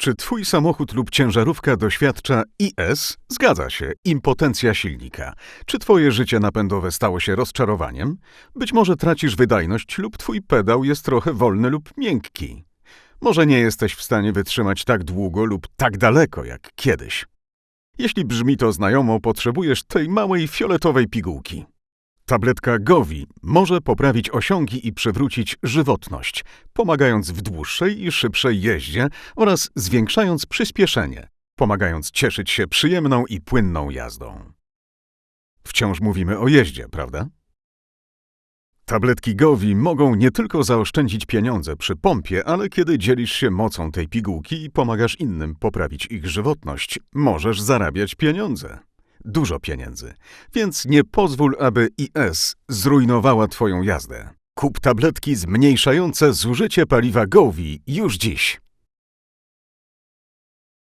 Czy twój samochód lub ciężarówka doświadcza IS? Zgadza się, impotencja silnika. Czy twoje życie napędowe stało się rozczarowaniem? Być może tracisz wydajność lub twój pedał jest trochę wolny lub miękki. Może nie jesteś w stanie wytrzymać tak długo lub tak daleko jak kiedyś. Jeśli brzmi to znajomo, potrzebujesz tej małej fioletowej pigułki. Tabletka Govi może poprawić osiągi i przywrócić żywotność, pomagając w dłuższej i szybszej jeździe oraz zwiększając przyspieszenie, pomagając cieszyć się przyjemną i płynną jazdą. Wciąż mówimy o jeździe, prawda? Tabletki Govi mogą nie tylko zaoszczędzić pieniądze przy pompie, ale kiedy dzielisz się mocą tej pigułki i pomagasz innym poprawić ich żywotność, możesz zarabiać pieniądze. Dużo pieniędzy. Więc nie pozwól, aby IS zrujnowała Twoją jazdę. Kup tabletki zmniejszające zużycie paliwa Govi już dziś.